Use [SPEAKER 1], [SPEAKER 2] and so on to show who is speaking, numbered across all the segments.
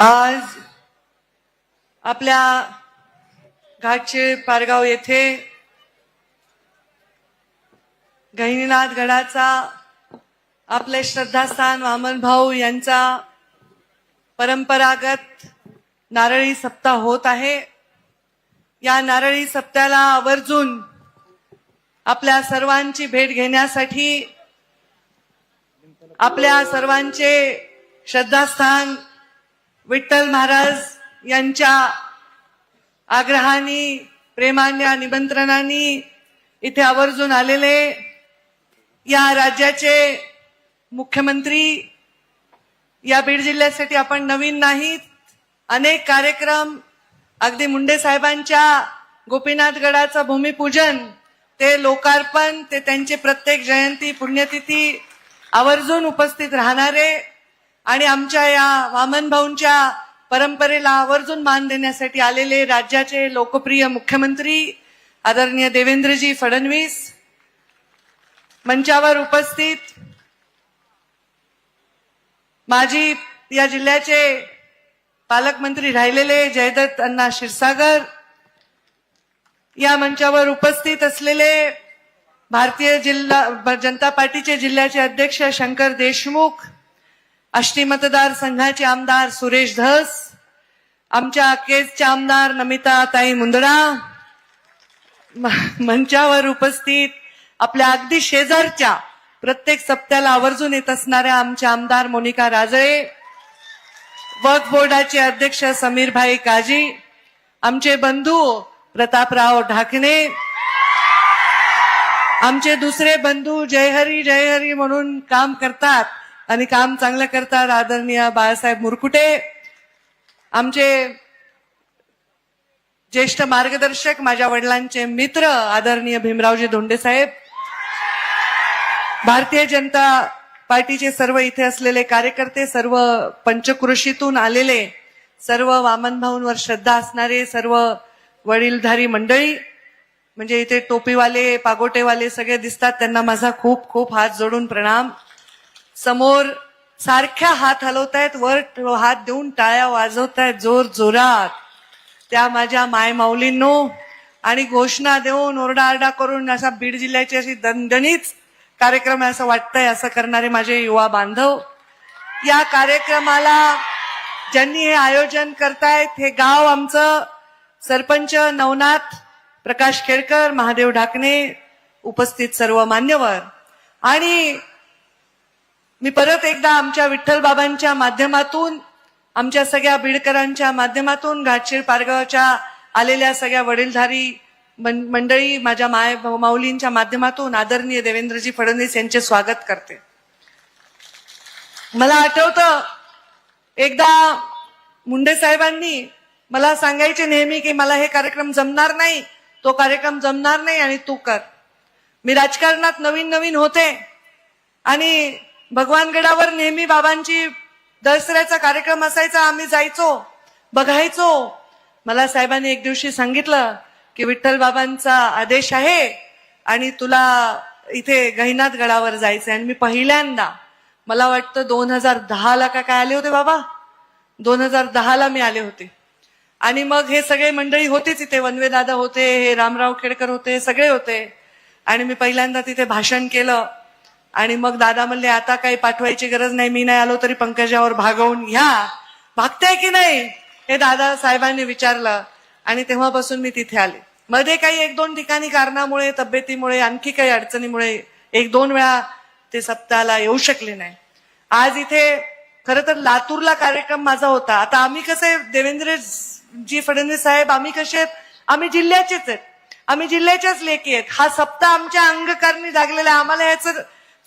[SPEAKER 1] आज आपल्या घाटचे पारगाव येथे गहिनीनाथ गडाचा आपले श्रद्धास्थान वामन भाऊ यांचा परंपरागत नारळी सप्ताह होत आहे. या नारळी सप्त्याला आवर्जून आपल्या सर्वांची भेट घेण्यासाठी आपल्या सर्वांचे श्रद्धास्थान विठ्ठल महाराज यांच्या आग्रहाने प्रेमान्या निमंत्रणाने इथे आवर्जून आलेले या राज्याचे मुख्यमंत्री. या बीड जिल्ह्यासाठी आपण नवीन नाहीत. अनेक कार्यक्रम अगदी मुंडे साहेबांच्या गोपीनाथ गडाचं भूमिपूजन ते लोकार्पण ते त्यांची प्रत्येक जयंती पुण्यतिथी आवर्जून उपस्थित राहणारे आणि आमच्या या वामन भाऊंच्या परंपरेला आवर्जून मान देण्यासाठी आलेले राज्याचे लोकप्रिय मुख्यमंत्री आदरणीय देवेंद्रजी फडणवीस मंचावर उपस्थित माजी या जिल्ह्याचे पालकमंत्री राहिलेले जयदत्त अण्णा क्षीरसागर या मंचावर उपस्थित असलेले भारतीय जिल्हा जनता पार्टीचे जिल्ह्याचे अध्यक्ष शंकर देशमुख आष्टी मतदारसंघाचे आमदार सुरेश धस आमच्या केसचे आमदार नमिता ताई मुंदडा म- मंचावर उपस्थित आपल्या अगदी शेजारच्या प्रत्येक सप्त्याला आवर्जून येत असणाऱ्या आमच्या आमदार मोनिका राजळे वक्फ बोर्डाचे अध्यक्ष समीरभाई काजी आमचे बंधू प्रतापराव ढाकणे आमचे दुसरे बंधू जयहरी जयहरी म्हणून काम करतात. आणि काम चांगलं करतात आदरणीय बाळासाहेब मुरकुटे. आमचे ज्येष्ठ मार्गदर्शक माझ्या वडिलांचे मित्र आदरणीय भीमरावजी धोंडे साहेब. भारतीय जनता पार्टीचे सर्व इथे असलेले कार्यकर्ते सर्व पंचकृषीतून आलेले सर्व वामन भाऊंवर श्रद्धा असणारे सर्व वडीलधारी मंडळी म्हणजे इथे टोपीवाले पागोटेवाले सगळे दिसतात त्यांना माझा खूप खूप हात जोडून प्रणाम. समोर सारख्या हात हलवतायत वर हात देऊन टाळ्या वाजवतायत जोर जोरात. त्या माझ्या माय माऊलींनो आणि घोषणा देऊन ओरडाआरडा करून असा बीड जिल्ह्याची अशी दणदणीच कार्यक्रम आहे असं वाटतंय असं करणारे माझे युवा बांधव. या कार्यक्रमाला ज्यांनी हे आयोजन करतायत हे गाव आमचं सरपंच नवनाथ प्रकाश खेडकर महादेव ढाकणे उपस्थित सर्व मान्यवर. आणि मी परत एकदा आमच्या विठ्ठल बाबांच्या माध्यमातून आमच्या सगळ्या बीडकरांच्या माध्यमातून घाटशीळ पारगावच्या आलेल्या सगळ्या वडीलधारी मंडळी माझ्या माय माऊलींच्या माध्यमातून आदरणीय देवेंद्रजी फडणवीस यांचे स्वागत करते. मला आठवतं एकदा मुंडे साहेबांनी मला सांगायचे नेहमी की मला हे कार्यक्रम जमणार नाही तो कार्यक्रम जमणार नाही आणि तू कर. मी राजकारणात नवीन नवीन होते आणि भगवानगडावर नेहमी बाबांची दसऱ्याचा कार्यक्रम असायचा आम्ही जायचो बघायचो. मला साहेबांनी एक दिवशी सांगितलं की विठ्ठल बाबांचा आदेश आहे आणि तुला इथे गहिनाथ गडावर जायचंय. आणि मी पहिल्यांदा मला वाटतं दोन हजार दहाला का काय आले होते बाबा? दोन हजार दहाला मी आले होते. आणि मग हे सगळे मंडळी होतेच इथे. वनवे दादा होते हे रामराव खेडकर होते सगळे होते. आणि मी पहिल्यांदा तिथे भाषण केलं. आणि मग दादा म्हणले आता काही पाठवायची गरज नाही मी नाही आलो तरी पंकजावर भागवून घ्या. भागताय की नाही? हे दादा साहेबांनी विचारलं आणि तेव्हापासून मी तिथे आले. मध्ये काही एक दोन ठिकाणी कारणामुळे तब्येतीमुळे आणखी काही अडचणीमुळे एक दोन वेळा ते सप्ताहाला येऊ शकले नाही. आज इथे खर तर लातूरला कार्यक्रम माझा होता. आता आम्ही कसे देवेंद्रजी फडणवीस साहेब आम्ही कसे आहेत? आम्ही जिल्ह्याचेच आहेत. आम्ही जिल्ह्याच्याच लेखी आहेत. हा सप्ताह आमच्या अंगकारणी जागलेला आहे. आम्हाला याचं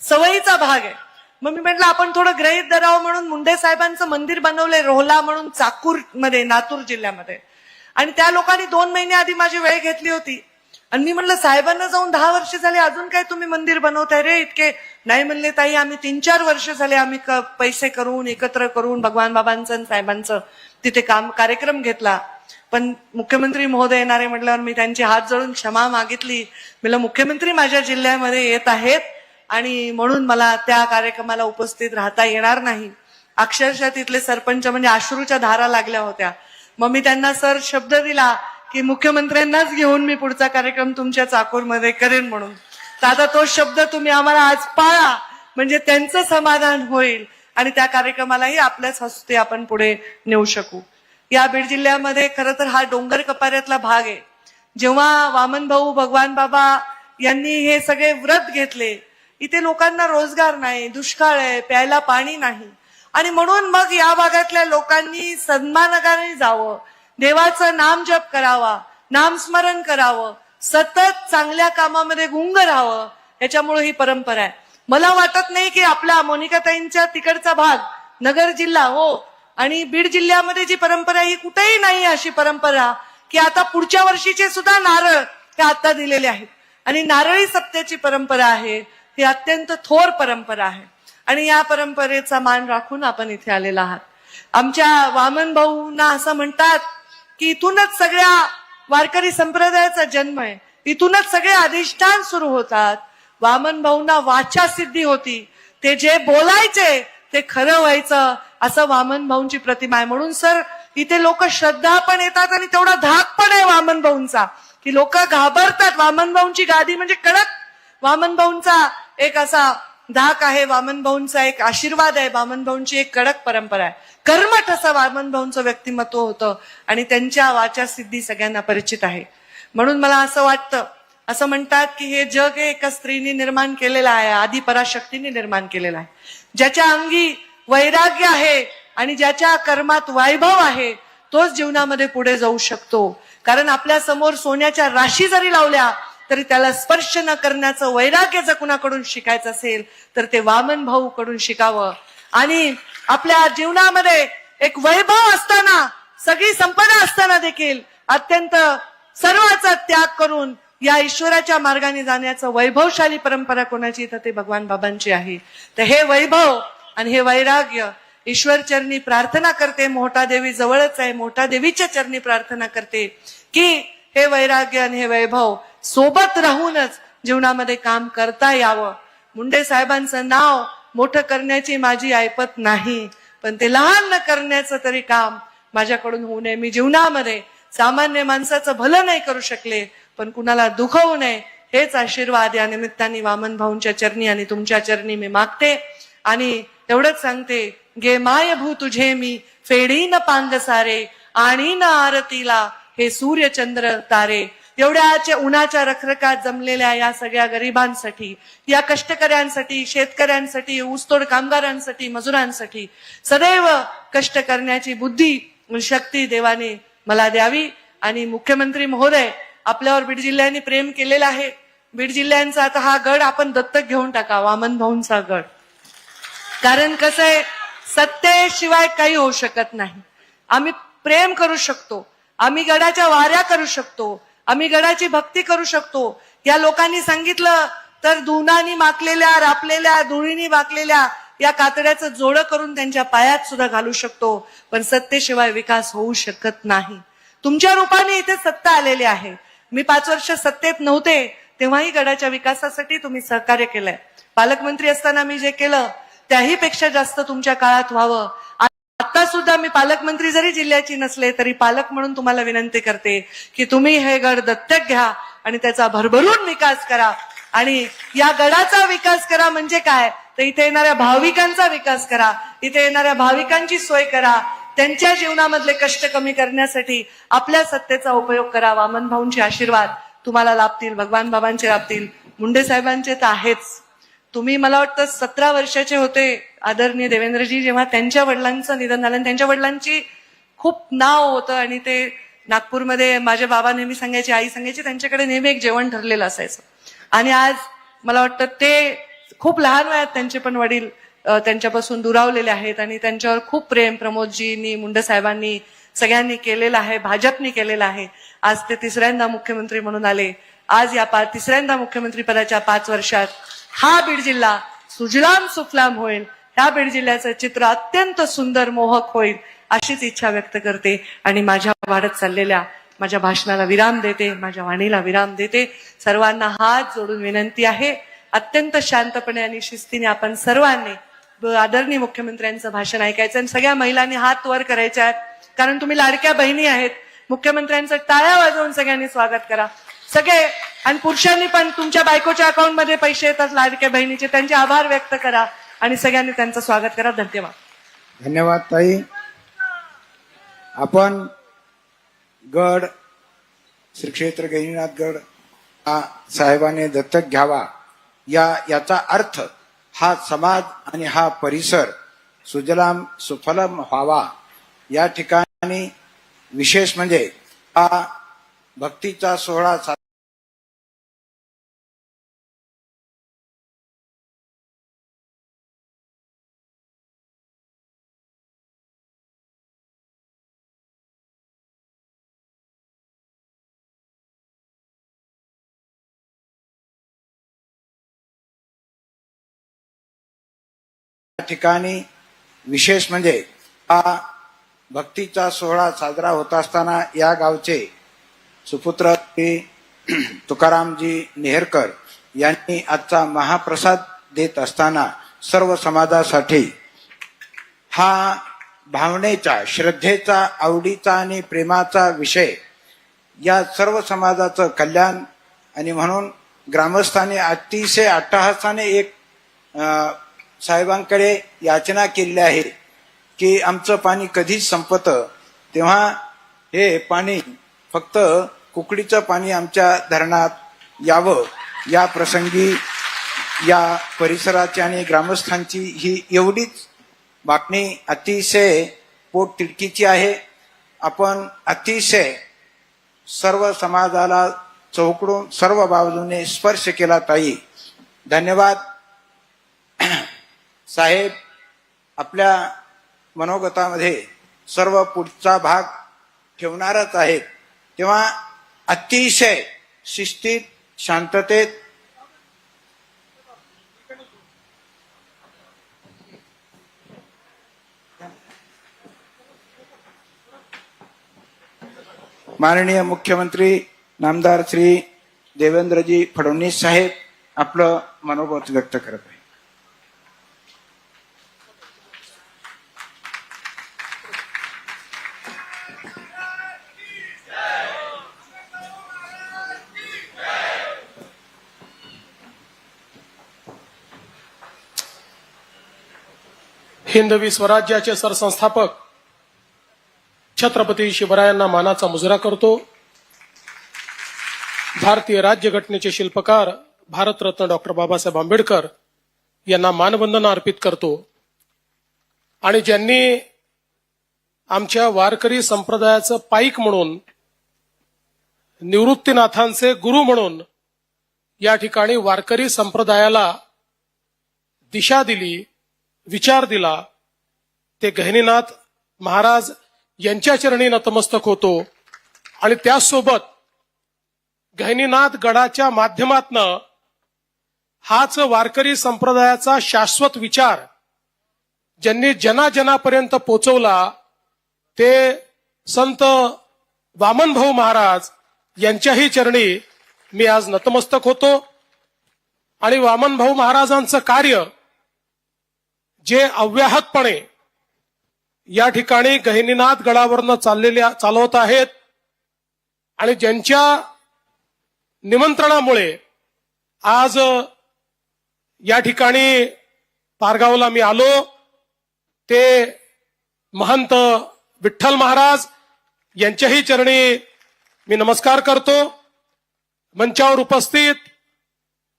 [SPEAKER 1] सवयीचा भाग आहे. मग मी म्हटलं आपण थोडं ग्रहित धरावं म्हणून मुंडे साहेबांचं मंदिर बनवलंय रोहला म्हणून चाकूरमध्ये नातूर जिल्ह्यामध्ये. आणि त्या लोकांनी दोन महिने आधी माझी वेळ घेतली होती. आणि मी म्हणलं साहेबांना जाऊन दहा वर्ष झाले अजून काय तुम्ही मंदिर बनवताय? रे इतके नाही म्हणले ताई आम्ही तीन चार वर्ष झाले आम्ही पैसे करून एकत्र करून भगवान बाबांचं आणि साहेबांचं तिथे काम कार्यक्रम घेतला. पण मुख्यमंत्री महोदय येणारे म्हटल्यावर मी त्यांची हात जोडून क्षमा मागितली. मला मुख्यमंत्री माझ्या जिल्ह्यामध्ये येत आहेत. आणि म्हणून मला त्या कार्यक्रमाला उपस्थित राहता येणार नाही. अक्षरशः तिथले सरपंच म्हणजे अश्रूच्या धारा लागल्या होत्या. मग मी त्यांना सर शब्द दिला की मुख्यमंत्र्यांनाच घेऊन मी पुढचा कार्यक्रम तुमच्या चाकूरमध्ये करेन म्हणून. तर आता तो शब्द तुम्ही आम्हाला आज पाळा. म्हणजे त्यांचं समाधान होईल आणि त्या कार्यक्रमालाही आपल्याच हस्ते आपण पुढे नेऊ शकू. या बीड जिल्ह्यामध्ये खरं तर हा डोंगर कपाऱ्यातला भाग आहे. जेव्हा वामन भाऊ भगवान बाबा यांनी हे सगळे व्रत घेतले इथे लोकांना रोजगार नाही दुष्काळ आहे प्यायला पाणी नाही. आणि म्हणून मग या भागातल्या लोकांनी सन्मानकाने जावं देवाचं नाम जप करावा नामस्मरण करावं सतत चांगल्या कामामध्ये गुंग राहावं याच्यामुळे ही परंपरा आहे. मला वाटत नाही की आपल्या मोनिकाताईंच्या तिकडचा भाग नगर जिल्हा हो. आणि बीड जिल्ह्यामध्ये जी परंपरा ही कुठेही नाही अशी परंपरा की आता पुढच्या वर्षीचे सुद्धा नारळ हे आता दिलेले आहेत. आणि नारळी सप्त्याची परंपरा आहे. ही अत्यंत थोर परंपरा आहे. आणि या परंपरेचा मान राखून आपण इथे आलेला आहात. आमच्या वामन भाऊंना असं म्हणतात की इथूनच सगळ्या वारकरी संप्रदायाचा जन्म आहे. इथूनच सगळे अधिष्ठान सुरू होतात. वामन भाऊंना वाचा सिद्धी होती. ते जे बोलायचे ते खरं व्हायचं असं वामन भाऊंची प्रतिमा आहे. म्हणून सर इथे लोक श्रद्धा पण येतात आणि तेवढा धाक पण आहे वामन भाऊंचा. की लोक घाबरतात. वामन भाऊंची गादी म्हणजे कडक. वामन भाऊंचा एक असा धाक आहे वामन भाऊंचा एक आशीर्वाद आहे. वामन भाऊंची एक कडक परंपरा आहे. कर्मठ असं वामन भाऊंचं व्यक्तिमत्व होतं आणि त्यांच्या वाचा सिद्धी सगळ्यांना परिचित आहे. म्हणून मला असं वाटतं असं म्हणतात की हे जग हे एका स्त्रीने निर्माण केलेलं आहे आधी पराशक्तीने निर्माण केलेलं आहे. ज्याच्या अंगी वैराग्य आहे आणि ज्याच्या कर्मात वैभव आहे तोच जीवनामध्ये पुढे जाऊ शकतो. कारण आपल्यासमोर सोन्याच्या राशी जरी लावल्या तरी त्याला स्पर्श न करण्याचं वैराग्य जर कुणाकडून शिकायचं असेल तर ते वामन भाऊ कडून शिकावं. आणि आपल्या जीवनामध्ये एक वैभव असताना सगळी संपदा असताना देखील अत्यंत सर्वाचा त्याग करून या ईश्वराच्या मार्गाने जाण्याचं वैभवशाली परंपरा कोणाची तर ते भगवान बाबांची आहे. तर हे वैभव आणि हे वैराग्य ईश्वर चरणी प्रार्थना करते मोठा देवी जवळच आहे मोठा देवीच्या चरणी प्रार्थना करते की हे वैराग्य आणि हे वैभव सोबत राहूनच जीवनामध्ये काम करता यावं. मुंडे साहेबांचं नाव मोठं करण्याची माझी ऐपत नाही. पण ते लहान न करण्याचं तरी काम माझ्याकडून होऊ नये. मी जीवनामध्ये सामान्य माणसाचं भलं नाही करू शकले पण कुणाला दुखवू नये हेच आशीर्वाद या निमित्ताने वामन भाऊंच्या चरणी आणि तुमच्या चरणी मी मागते. आणि तेवढंच सांगते गे माय भू तुझे मी फेडी न पांग सारे आणि न आरतीला हे सूर्य चंद्र तारे एवढ्याच्या उन्हाच्या रखरखात जमलेल्या या सगळ्या गरिबांसाठी या कष्टकऱ्यांसाठी शेतकऱ्यांसाठी ऊसतोड कामगारांसाठी मजुरांसाठी सदैव कष्ट करण्याची बुद्धी शक्ती देवाने मला द्यावी आणि मुख्यमंत्री महोदय आपल्यावर बीड जिल्ह्याने प्रेम केलेलं आहे. बीड जिल्ह्यांचा आता हा गड आपण दत्तक घेऊन टाका वामन भाऊंचा गड. कारण कसं आहे सत्तेशिवाय काही होऊ शकत नाही. आम्ही प्रेम करू शकतो आम्ही गडाच्या वाऱ्या करू शकतो आम्ही गडाची भक्ती करू शकतो. या लोकांनी सांगितलं तर दुनानी माकलेल्या रापलेल्या धुळीनी वाकलेल्या या कातड्याचं जोडं करून त्यांच्या पायात सुद्धा घालू शकतो. पण सत्तेशिवाय विकास होऊ शकत नाही. तुमच्या रूपाने इथे सत्ता आलेली आहे. मी पाच वर्ष सत्तेत नव्हते तेव्हाही गडाच्या विकासासाठी तुम्ही सहकार्य केलंय. पालकमंत्री असताना मी जे केलं त्याही पेक्षा जास्त तुमच्या काळात व्हावं. आता सुद्धा मी पालकमंत्री जरी जिल्ह्याची नसले तरी पालक म्हणून तुम्हाला विनंती करते की तुम्ही हे गड दत्तक घ्या आणि त्याचा भरभरून विकास करा. आणि या गडाचा विकास करा म्हणजे काय? तर इथे येणाऱ्या भाविकांचा विकास करा. इथे येणाऱ्या भाविकांची सोय करा. त्यांच्या जीवनामधले कष्ट कमी करण्यासाठी आपल्या सत्तेचा उपयोग करा वामन भाऊंचे आशीर्वाद तुम्हाला लाभतील भगवान बाबांचे लाभतील. मुंडे साहेबांचे तर आहेच. तुम्ही मला वाटतं सतरा वर्षाचे होते आदरणीय देवेंद्रजी जेव्हा त्यांच्या वडिलांचं निधन झालं आणि त्यांच्या वडिलांची खूप नाव होतं आणि ते नागपूरमध्ये माझे बाबा नेहमी सांगायचे आई सांगायची त्यांच्याकडे नेहमी एक जेवण ठरलेलं असायचं. आणि आज मला वाटतं ते खूप लहान वयात त्यांचे पण वडील त्यांच्यापासून दुरावलेले आहेत आणि त्यांच्यावर खूप प्रेम प्रमोदजींनी मुंडे साहेबांनी सगळ्यांनी केलेलं आहे भाजपनी केलेलं आहे. आज ते तिसऱ्यांदा मुख्यमंत्री म्हणून आले. आज या पा तिसऱ्यांदा मुख्यमंत्री पदाच्या पाच वर्षात हा बीड जिल्हा सुजलाम सुफलाम होईल. ह्या बीड जिल्ह्याचं चित्र अत्यंत सुंदर मोहक होईल अशीच इच्छा व्यक्त करते. आणि माझ्या वाढत चाललेल्या माझ्या भाषणाला विराम देते माझ्या वाणीला विराम देते. सर्वांना हात जोडून विनंती आहे. अत्यंत शांतपणे आणि शिस्तीने आपण सर्वांनी आदरणीय मुख्यमंत्र्यांचं भाषण ऐकायचं आणि सगळ्या महिलांनी हात वर करायचे आहेत. कारण तुम्ही लाडक्या बहिणी आहेत. मुख्यमंत्र्यांचं टाळ्या वाजवून सगळ्यांनी स्वागत करा. सगळे आणि पुरुषांनी पण तुमच्या बायकोच्या अकाउंटमध्ये पैसे येतात लाडक्या बहिणीचे त्यांचे आभार व्यक्त करा आणि सगळ्यांनी त्यांचं स्वागत करा. धन्यवाद.
[SPEAKER 2] धन्यवाद ताई. आपण गड श्री क्षेत्र गहिनीनाथ गड हा साहेबाने दत्तक घ्यावा. या याचा अर्थ हा समाज आणि हा परिसर सुजलाम सुफलम व्हावा. या ठिकाणी विशेष म्हणजे हा भक्तीचा सोहळा ठिकाणी विशेष म्हणजे हा भक्तीचा सोहळा साजरा होत असताना या गावचे सुपुत्र तुकारामजी नेहरकर यांनी आजचा महाप्रसाद देत असताना सर्व समाजासाठी हा भावनेचा श्रद्धेचा आवडीचा आणि प्रेमाचा विषय या सर्व समाजाचं कल्याण आणि म्हणून ग्रामस्थांनी अतिशय अट्टहासाने एक साहेबांकडे याचना केलेली आहे की आमचं पाणी कधीच संपतं. तेव्हा हे पाणी फक्त कुकडीचं पाणी आमच्या धरणात यावं. या प्रसंगी या परिसराची आणि ग्रामस्थांची ही एवढीच बातमी अतिशय पोट तिडकीची आहे. आपण अतिशय सर्व समाजाला चौकडून सर्व बाजूने स्पर्श केला ताई. धन्यवाद. साहेब आपल्या मनोगतामध्ये सर्व पुढचा भाग ठेवणारच आहेत. तेव्हा अतिशय शिस्तीत शांततेत माननीय मुख्यमंत्री नामदार श्री देवेंद्रजी फडणवीस साहेब आपलं मनोगत व्यक्त करत आहे
[SPEAKER 3] हिंदवी स्वराज्याचे सरसंस्थापक छत्रपती शिवरायांना मानाचा मुजरा करतो. भारतीय राज्यघटनेचे शिल्पकार भारतरत्न डॉक्टर बाबासाहेब आंबेडकर यांना मानवंदना अर्पित करतो. आणि ज्यांनी आमच्या वारकरी संप्रदायाचं पाईक म्हणून निवृत्तीनाथांचे गुरु म्हणून या ठिकाणी वारकरी संप्रदायाला दिशा दिली विचार दिला ते गहिनीनाथ महाराज यांच्या चरणी नतमस्तक होतो आणि त्याचसोबत गहिनीनाथ गडाच्या माध्यमातनं हाच वारकरी संप्रदायाचा शाश्वत विचार ज्यांनी जनाजनापर्यंत पोचवला ते संत वामनभाऊ महाराज यांच्याही चरणी मी आज नतमस्तक होतो. आणि वामनभाऊ महाराजांचं कार्य जे अव्याहतपणे या ठिकाणी गहिनीनाथ गडावरनं चाललेल्या चालवत आहेत आणि ज्यांच्या निमंत्रणामुळे आज या ठिकाणी पारगावला मी आलो ते महंत विठ्ठल महाराज यांच्याही चरणी मी नमस्कार करतो. मंचावर उपस्थित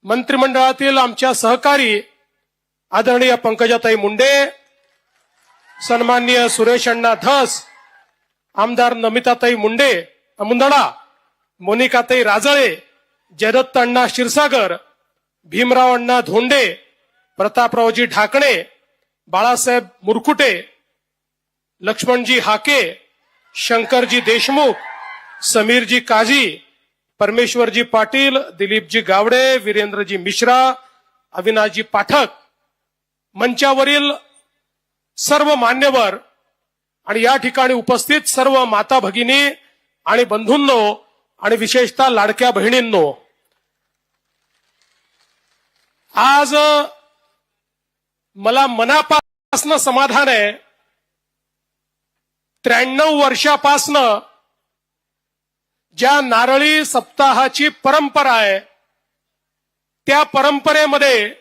[SPEAKER 3] मंत्रिमंडळातील आमच्या सहकारी आदरणीय पंकजाताई मुंडे सन्माननीय सुरेश अण्णा धस आमदार नमिताताई मुंडे मुंदडा मोनिकाताई राजळे जयदत्त अण्णा क्षीरसागर भीमराव अण्णा धोंडे प्रतापरावजी ढाकणे बाळासाहेब मुरकुटे लक्ष्मणजी हाके शंकरजी देशमुख समीरजी काझी परमेश्वरजी पाटील दिलीपजी गावडे वीरेंद्रजी मिश्रा अविनाशजी पाठक मंचावरील सर्व मान्यवर आणि या ठिकाणी उपस्थित सर्व माता भगिनी आणि बंधूंनो आणि विशेषतः लाडक्या बहिणींनो आज मला मनापासनं समाधान आहे. त्र्याण्णव वर्षापासनं ज्या नारळी सप्ताहाची परंपरा आहे त्या परंपरेमध्ये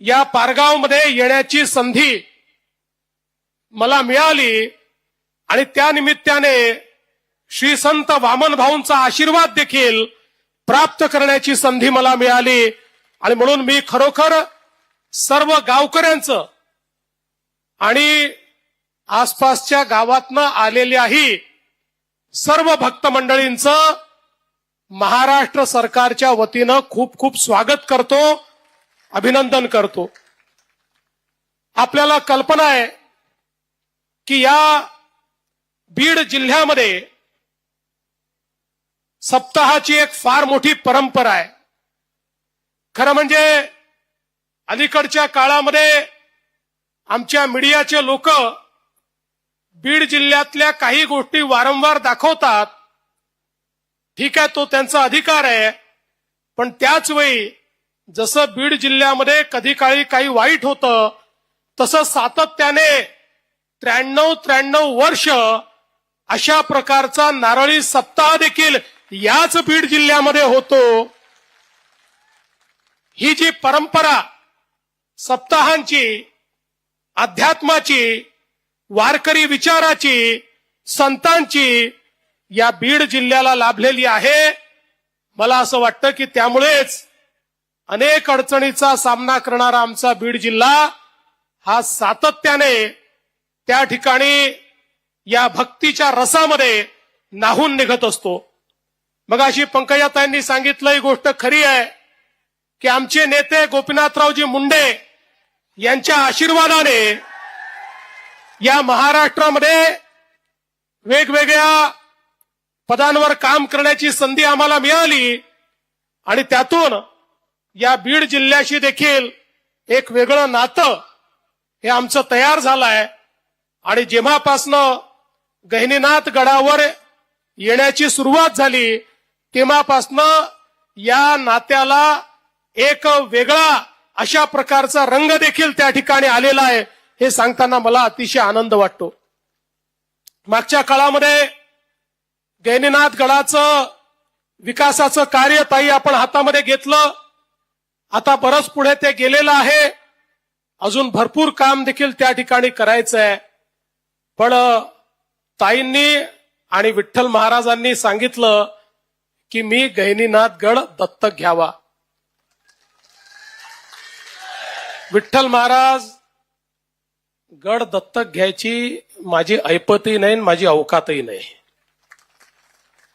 [SPEAKER 3] या पारगावमध्ये येण्याची संधी मला मिळाली आणि त्या निमित्ताने श्री संत वामन भाऊंचा आशीर्वाद देखील प्राप्त करण्याची संधी मला मिळाली. आणि म्हणून मी खरोखर सर्व गावकऱ्यांचं आणि आसपासच्या गावातनं आलेल्याही सर्व भक्त मंडळींचं महाराष्ट्र सरकारच्या वतीनं खूप खूप स्वागत करतो. अभिनंदन करतो. आपल्याला कल्पना आहे की या बीड जिल्ह्यामध्ये सप्ताहाची एक फार मोठी परंपरा आहे. खरं म्हणजे अलीकडच्या काळामध्ये आमच्या मीडियाचे लोक बीड जिल्ह्यातल्या काही गोष्टी वारंवार दाखवतात. ठीक आहे तो त्यांचा अधिकार आहे. पण त्याच वेळी जसं बीड जिल्ह्यामध्ये कधी काळी काही वाईट होतं तसं सातत्याने त्र्याण्णव त्र्याण्णव वर्ष अशा प्रकारचा नारळी सप्ताह देखील याच बीड जिल्ह्यामध्ये होतो. ही जी परंपरा सप्ताहांची अध्यात्माची वारकरी विचाराची संतांची या बीड जिल्ह्याला लाभलेली आहे. मला असं वाटतं की त्यामुळेच अनेक अडचणीचा सामना करणारा आमचा बीड जिल्हा हा सातत्याने त्या ठिकाणी या भक्तीच्या रसामध्ये नाहून निघत असतो. मग अशी पंकजाताईंनी सांगितलं ही गोष्ट खरी आहे की आमचे नेते गोपीनाथरावजी मुंडे यांच्या आशीर्वादाने या महाराष्ट्रामध्ये वेगवेगळ्या पदांवर काम करण्याची संधी आम्हाला मिळाली आणि त्यातून या बीड जिल्ह्याशी देखील एक वेगळं नातं हे आमचं तयार झालं आहे आणि जेव्हापासनं गहिनीनाथ गडावर येण्याची सुरुवात झाली तेव्हापासनं या नात्याला एक वेगळा अशा प्रकारचा रंग देखील त्या ठिकाणी आलेला आहे हे सांगताना मला अतिशय आनंद वाटतो. मागच्या काळामध्ये गैनीनाथ गडाचं विकासाचं कार्य ताई आपण हातामध्ये घेतलं. आता बरंच पुढे ते गेलेलं आहे. अजून भरपूर काम देखील त्या ठिकाणी करायचं आहे पण ताईंनी आणि विठ्ठल महाराजांनी सांगितलं की मी गैनीनाथ गड दत्तक घ्यावा. विठ्ठल महाराज गड दत्तक घ्यायची माझी ऐपतही नाही आणि माझी अवकातही नाही.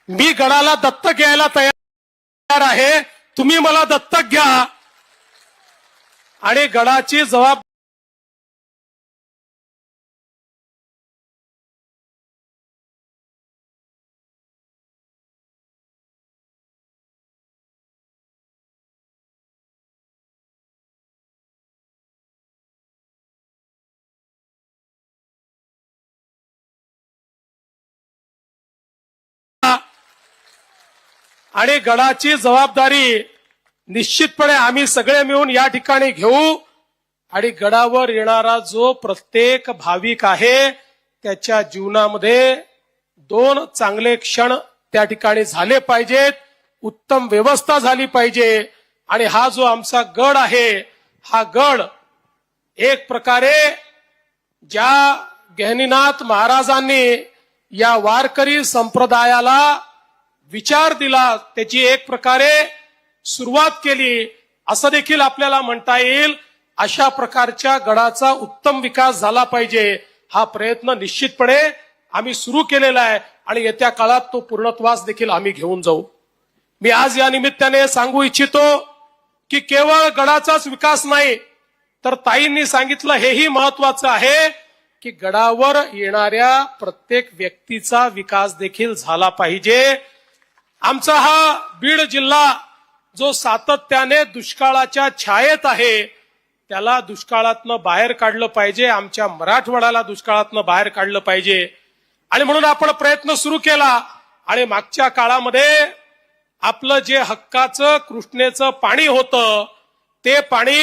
[SPEAKER 3] मी गडाला दत्तक घ्यायला तयार आहे. तुम्ही मला दत्तक घ्या. आणि गडाची जबाब आणि गडाची जबाबदारी निश्चितपणे आम्ही सगळे मिळून या ठिकाणी घेऊ. आणि गडावर येणारा जो प्रत्येक भाविक आहे त्याच्या जीवनामध्ये दोन चांगले क्षण त्या ठिकाणी झाले पाहिजेत. उत्तम व्यवस्था झाली पाहिजे. आणि हा जो आमचा गड आहे हा गड एक प्रकारे ज्या गहनीनाथ महाराजांनी या वारकरी संप्रदायाला विचार दिला त्याची एक प्रकारे सुरुवात केली. असं देखील आपल्याला म्हणता येईल अशा प्रकारच्या गडाचा उत्तम विकास झाला पाहिजे हा प्रयत्न निश्चितपणे आम्ही सुरू केलेला आहे आणि येत्या काळात तो पूर्णत्वास देखील आम्ही घेऊन जाऊ. मी आज या निमित्ताने सांगू इच्छितो की केवळ गडाचाच विकास नाही तर ताईंनी सांगितलं हेही महत्वाचं आहे की गडावर येणाऱ्या प्रत्येक व्यक्तीचा विकास देखील झाला पाहिजे. आमचा हा बीड जिल्हा जो सातत्याने दुष्काळाच्या छायेत आहे त्याला दुष्काळातनं बाहेर काढलं पाहिजे आमच्या मराठवाड्याला दुष्काळातनं बाहेर काढलं पाहिजे. आणि म्हणून आपण प्रयत्न सुरू केला. आणि मागच्या काळामध्ये आपलं जे हक्काचं कृष्णेचं पाणी होतं ते पाणी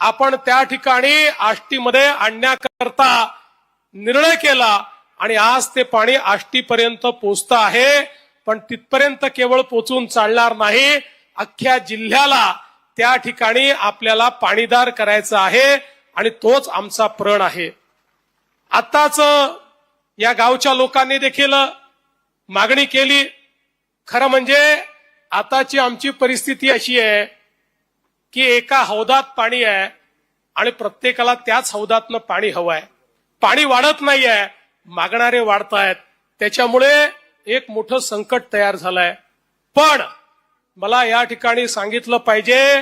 [SPEAKER 3] आपण त्या ठिकाणी आष्टीमध्ये आणण्याकरता निर्णय केला. आणि आज ते पाणी आष्टीपर्यंत पोचतं आहे पण तिथपर्यंत केवळ पोचून चालणार नाही. अख्ख्या जिल्ह्याला त्या ठिकाणी आपल्याला पाणीदार करायचं आहे आणि तोच आमचा प्रण आहे. आताच या गावच्या लोकांनी देखील मागणी केली. खरं म्हणजे आताची आमची परिस्थिती अशी आहे की एका हौदात पाणी आहे आणि प्रत्येकाला त्याच हौदातनं पाणी हवं आहे पाणी वाढत नाही आहे मागणारे वाढतायत. त्याच्यामुळे एक मोठं संकट तयार झालंय. पण मला या ठिकाणी सांगितलं पाहिजे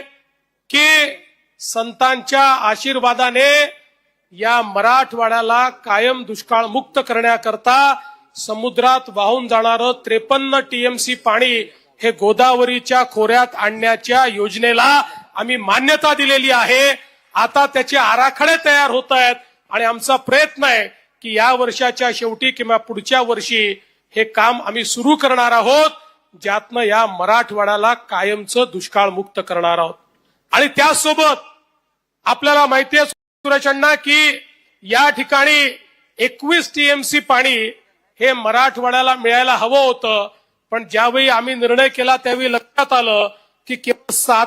[SPEAKER 3] की संतांच्या आशीर्वादाने या मराठवाड्याला कायम दुष्काळ मुक्त करण्याकरता समुद्रात वाहून जाणारं त्रेपन्न टीएमसी पाणी हे गोदावरीच्या खोऱ्यात आणण्याच्या योजनेला आम्ही मान्यता दिलेली आहे. आता त्याचे आराखडे तयार होत आहेत आणि आमचा प्रयत्न आहे की या वर्षाच्या शेवटी किंवा पुढच्या वर्षी हे काम आम्ही सुरू करणार आहोत. ज्यातनं या मराठवाड्याला कायमचं दुष्काळ मुक्त करणार आहोत. आणि त्याचसोबत आपल्याला माहिती आहे सुरेश की या ठिकाणी एकवीस टीएमसी पाणी हे मराठवाड्याला मिळायला हवं होतं. पण ज्यावेळी आम्ही निर्णय केला त्यावेळी लक्षात आलं की केवळ सात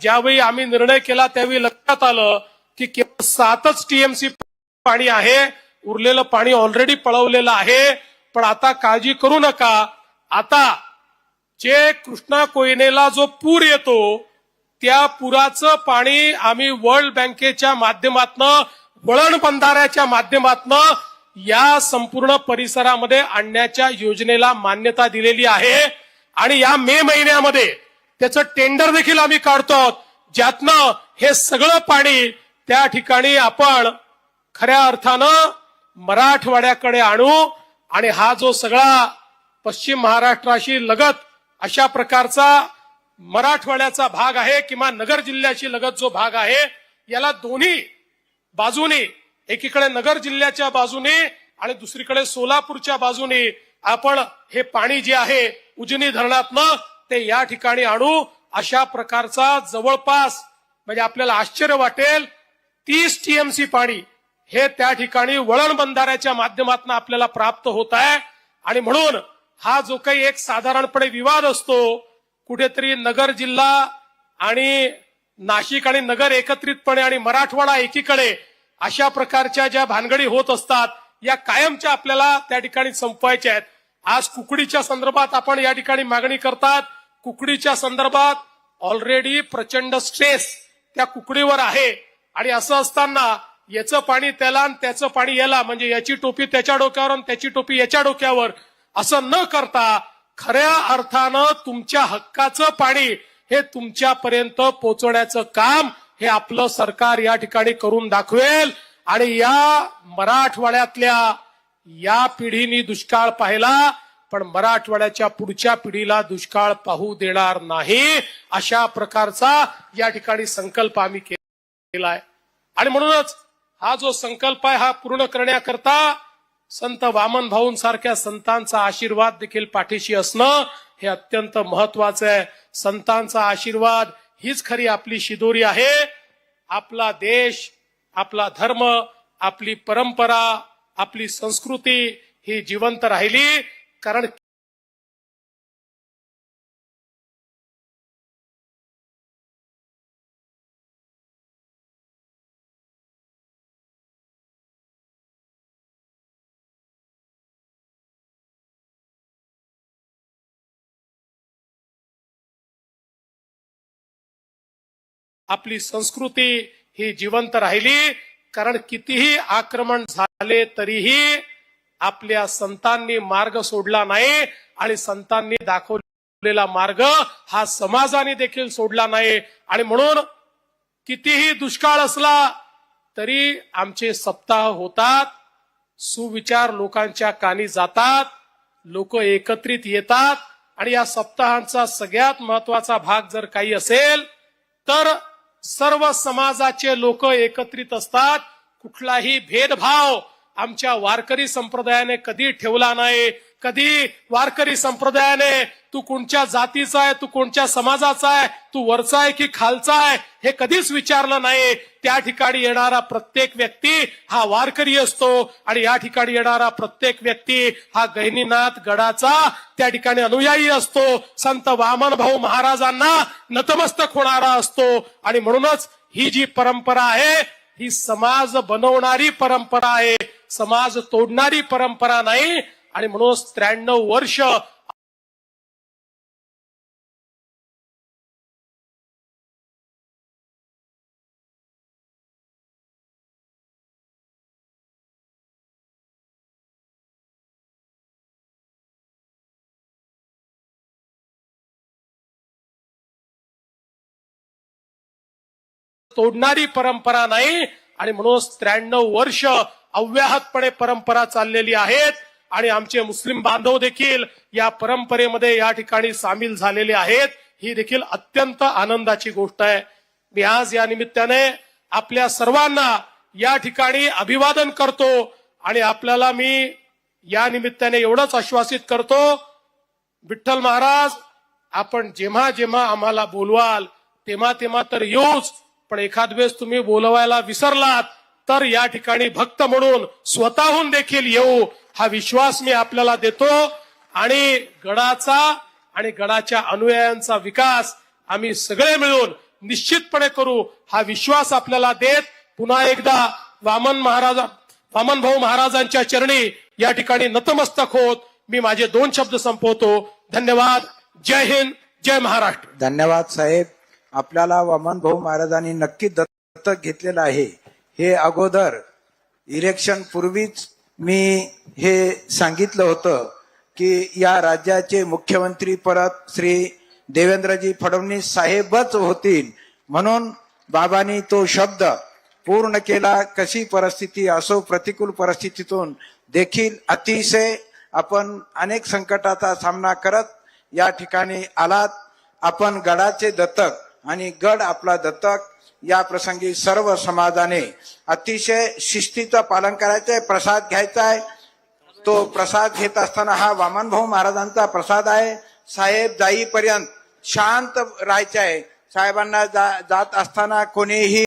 [SPEAKER 3] ज्यावेळी आम्ही निर्णय केला त्यावेळी लक्षात आलं की केवळ सातच टीएमसी पाणी आहे उरलेलं पाणी ऑलरेडी पळवलेलं आहे. पण आता काळजी करू नका. आता जे कृष्णा कोयनेला जो पूर येतो त्या पुराचं पाणी आम्ही वर्ल्ड बँकेच्या माध्यमातनं वळण बंधाऱ्याच्या माध्यमातनं या संपूर्ण परिसरामध्ये आणण्याच्या योजनेला मान्यता दिलेली आहे. आणि या मे महिन्यामध्ये त्याचं टेंडर देखील आम्ही काढतो ज्यातनं हे सगळं पाणी त्या ठिकाणी आपण खऱ्या अर्थानं मराठवाड्याकडे आणू आणि हा जो सगळा पश्चिम महाराष्ट्राशी लगत अशा प्रकारचा मराठवाड्याचा भाग आहे किंवा नगर जिल्ह्याशी लगत जो भाग आहे याला दोन्ही बाजूने एकीकडे नगर जिल्ह्याच्या बाजूने आणि दुसरीकडे सोलापूरच्या बाजूने आपण हे पाणी जे आहे उजनी धरणातनं ते या ठिकाणी आणू. अशा प्रकारचा जवळपास म्हणजे आपल्याला आश्चर्य वाटेल तीस टीएमसी पाणी हे त्या ठिकाणी वळण बंधाऱ्याच्या माध्यमातून आपल्याला प्राप्त होत आहे. आणि म्हणून हा जो काही एक साधारणपणे विवाद असतो कुठेतरी नगर जिल्हा आणि नाशिक आणि नगर एकत्रितपणे आणि मराठवाडा एकीकडे अशा प्रकारच्या ज्या भानगडी होत असतात या कायमच्या आपल्याला त्या ठिकाणी संपवायच्या आहेत. आज कुकडीच्या संदर्भात आपण या ठिकाणी मागणी करतात. कुकडीच्या संदर्भात ऑलरेडी प्रचंड स्ट्रेस त्या कुकडीवर आहे. आणि असं असताना याचं पाणी त्याला आणि त्याचं पाणी याला म्हणजे याची टोपी त्याच्या डोक्यावर आणि त्याची टोपी याच्या डोक्यावर असं न करता खऱ्या अर्थानं तुमच्या हक्काचं पाणी हे तुमच्यापर्यंत पोहोचवण्याचं काम हे आपलं सरकार या ठिकाणी करून दाखवेल. आणि या मराठवाड्यातल्या या पिढीनी दुष्काळ पाहिला पण मराठवाड्याच्या पुढच्या पिढीला दुष्काळ पाहू देणार नाही अशा प्रकारचा या ठिकाणी संकल्प आम्ही केलाय आणि म्हणूनच हा जो संकल्प आहे हा पूर्ण करण्याकरता संत वामन भाऊंसारख्या संतांचा आशीर्वाद देखील पाठीशी असणं हे अत्यंत महत्वाचं आहे. संतांचा आशीर्वाद हीच खरी आपली शिदोरी आहे. आपला देश आपला धर्म आपली परंपरा आपली संस्कृती ही जिवंत राहिली कारण आपली संस्कृती ही जिवंत राहिली कारण कितीही आक्रमण झाले तरीही आपल्या संतांनी मार्ग सोडला नाही आणि संतांनी दाखवलेला मार्ग हा समाजाने देखील सोडला नाही. आणि म्हणून कितीही दुष्काळ असला तरी आमचे सप्ताह होतात सुविचार लोकांच्या कानी जातात लोक एकत्रित येतात आणि या सप्ताहांचा सगळ्यात महत्त्वाचा भाग जर काही असेल तर सर्व समाजाचे लोक एकत्रित असतात. कुठलाही भेदभाव आमच्या वारकरी संप्रदायाने कधी ठेवला नाही कधी वारकरी संप्रदायाने तू कोणत्या जातीचा आहे तू कोणत्या समाजाचा आहे तू वरचा आहे की खालचा आहे हे कधीच विचारलं नाही. त्या ठिकाणी येणारा प्रत्येक व्यक्ती हा वारकरी असतो आणि या ठिकाणी येणारा प्रत्येक व्यक्ती हा गहिनीनाथ गडाचा त्या ठिकाणी अनुयायी असतो. संत वामन भाऊ महाराजांना नतमस्तक होणारा असतो. आणि म्हणूनच ही जी परंपरा आहे ही समाज बनवणारी परंपरा आहे. समाज तोडणारी परंपरा नाही आणि म्हणून त्र्याण्णव वर्ष तोडणारी परंपरा नाही आणि म्हणून त्र्याण्णव वर्ष अव्याहतपणे परंपरा चाललेली आहेत आणि आमचे मुस्लिम बांधव देखील या परंपरेमध्ये या ठिकाणी सामील झालेले आहेत. ही देखील अत्यंत आनंदाची गोष्ट आहे. मी आज या निमित्ताने आपल्या सर्वांना या ठिकाणी अभिवादन करतो आणि आपल्याला मी या निमित्ताने एवढंच आश्वासित करतो विठ्ठल महाराज आपण जेव्हा जेव्हा आम्हाला बोलवाल तेव्हा तेव्हा तर येऊच पण एखाद वेळेस तुम्ही बोलवायला विसरलात तर या ठिकाणी भक्त म्हणून स्वतःहून देखील येऊ हा विश्वास मी आपल्याला देतो. आणि गडाचा आणि गडाच्या अनुयायांचा विकास आम्ही सगळे मिळून निश्चितपणे करू हा विश्वास आपल्याला देत. पुन्हा एकदा वामन महाराज वामन भाऊ महाराजांच्या चरणी या ठिकाणी नतमस्तक होत. मी माझे दोन शब्द संपवतो. धन्यवाद. जय हिंद. जय महाराष्ट्र.
[SPEAKER 2] धन्यवाद साहेब. आपल्याला वामन भाऊ महाराजांनी नक्की दत्तक घेतलेलं आहे. हे अगोदर इलेक्शन पूर्वीच मी हे सांगितलं होतं की या राज्याचे मुख्यमंत्री परत श्री देवेंद्रजी फडणवीस साहेबच होतील. म्हणून बाबांनी तो शब्द पूर्ण केला. कशी परिस्थिती असो प्रतिकूल परिस्थितीतून देखील अतिशय आपण अनेक संकटाचा सामना करत या ठिकाणी आलात. आपण गडाचे दत्तक आणि गड आपला दत्तक या प्रसंगी सर्व समाजाने अतिशय शिस्तीचं पालन करायचंय प्रसाद घ्यायचा आहे तो प्रसाद घेत असताना हा वामन भाऊ महाराजांचा प्रसाद आहे. साहेब जाईपर्यंत शांत राहायचे आहे साहेबांना जा, जात असताना कोणीही